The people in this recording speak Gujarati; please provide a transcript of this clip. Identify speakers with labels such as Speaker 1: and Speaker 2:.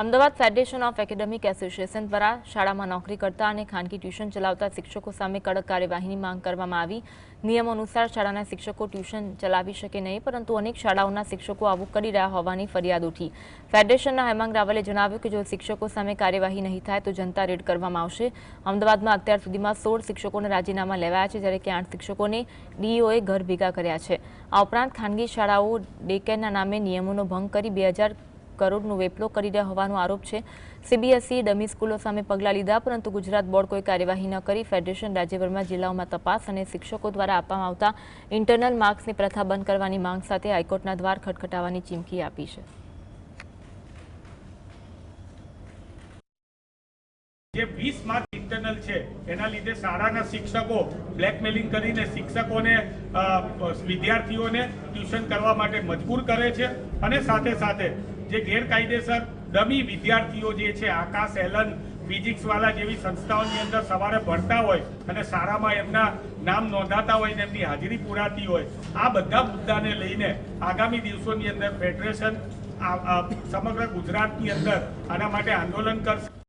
Speaker 1: Ahmedabad federation of academic association દ્વારા શાળામાં નોકરી કરતા અને ખાનગી ટ્યુશન ચલાવતા શિક્ષકો સામે કડક કાર્યવાહીની માંગ કરવામાં આવી. નિયમ અનુસાર શાળાના શિક્ષકો ટ્યુશન ચલાવી શકે નહીં, પરંતુ અનેક શાળાઓના શિક્ષકો આવું કરી રહ્યા હોવાની ફરિયાદ ઉઠી. ફેડરેશનના હેમાંગ રાવલે જણાવ્યું કે જો શિક્ષકો સામે કાર્યવાહી નહીં થાય તો જનતા રેડ કરવામાં આવશે. અમદાવાદમાં અત્યાર સુધીમાં સોળ શિક્ષકોને રાજીનામા લેવાયા છે, જ્યારે કે આઠ શિક્ષકોને ડીઈઓએ ઘર ભેગા કર્યા છે. આ ઉપરાંત ખાનગી શાળાઓ ડેકેરના નામે નિયમોનો ભંગ કરી બે કરોડનો વેપલો કરી રહ્યા હોવાનો આરોપ છે. સીબીએસઈ ડમી સ્કૂલો સામે પગલાં લીધા, પરંતુ ગુજરાત બોર્ડ કોઈ કાર્યવાહી ન કરી. ફેડરેશન રાજ્યભરમાં જિલ્લાઓમાં તપાસ અને શિક્ષકો દ્વારા આપવામાં આવતા ઇન્ટરનલ માર્ક્સની પ્રથા બંધ કરવાની માંગ સાથે હાઈકોર્ટના દ્વાર ખટખટાવવાની ચીમકી આપી છે.
Speaker 2: જે વીસ માર્ક ઇન્ટરનલ છે, એના લીધે શાળાના શિક્ષકો બ્લેકમેલિંગ કરીને શિક્ષકોને વિદ્યાર્થીઓને ટ્યુશન કરવા માટે મજબૂર કરે છે અને સાથે સાથે જે ગેરકાયદેસર ડમી વિદ્યાર્થીઓ જે છે, આકાશ એલન ફિઝિક્સ વાળા જેવી સંસ્થાઓની અંદર સવારે ભણતા હોય અને શાળામાં એમના નામ નોંધાતા હોય ને એમની હાજરી પુરાતી હોય, આ બધા મુદ્દાને લઈને આગામી દિવસોની અંદર ફેડરેશન સમગ્ર ગુજરાતની અંદર આના માટે આંદોલન કરશે.